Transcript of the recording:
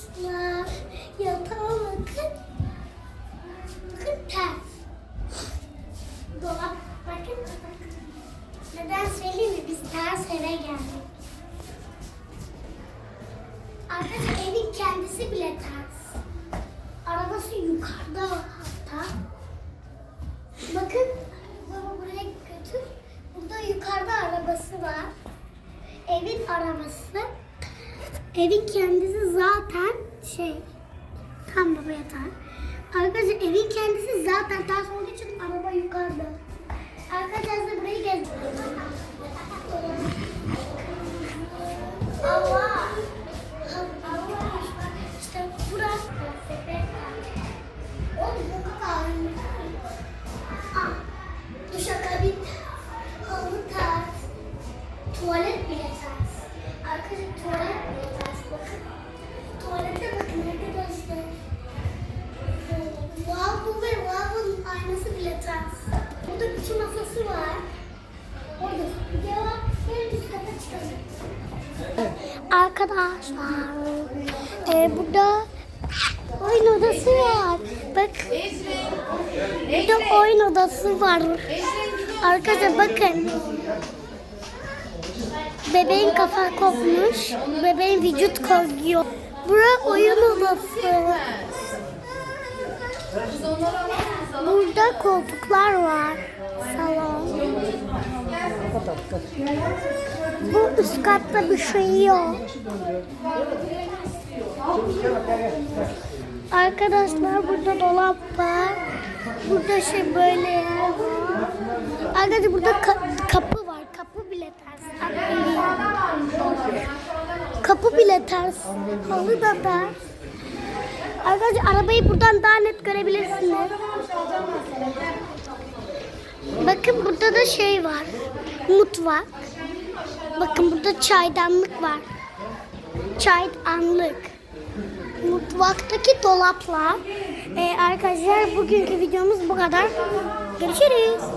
Arkadaşlar yatağa bakın. Bakın ters. Dolap bakın. Neden söyleyeyim? Biz ters eve geldik. Arkadaşlar evin kendisi bile ters. Arabası yukarıda hatta. Bakın. Burada yukarıda arabası var. Evin arabası. Evin kendisi zaten şey. Tam baba yatağı. Arkadaşlar evin kendisi zaten ters olduğu için araba yukarıda. Arkadaşlar burayı gezdiriyoruz. Arkadaşlar e, burada oyun odası var. Bak burada oyun odası var. Arkadaşlar bakın. Bebeğin kafa kopmuş. Bebeğin vücut koyuyor. Bura oyun odası. Burada koltuklar var. Salon. Bu üst katta bir şey yok. Arkadaşlar burada dolap var. Burada şey böyle yer var. Arkadaşlar burada ka- kapı var. Kapı bile ters. Kapı bile ters. Halı da ters. Arkadaşlar arabayı buradan daha net görebilirsiniz. Bakın burada da şey var. Mutfak. Bakın burada çaydanlık var. Çaydanlık. Mutfaktaki dolaplar. Ee, arkadaşlar bugünkü videomuz bu kadar. Görüşürüz.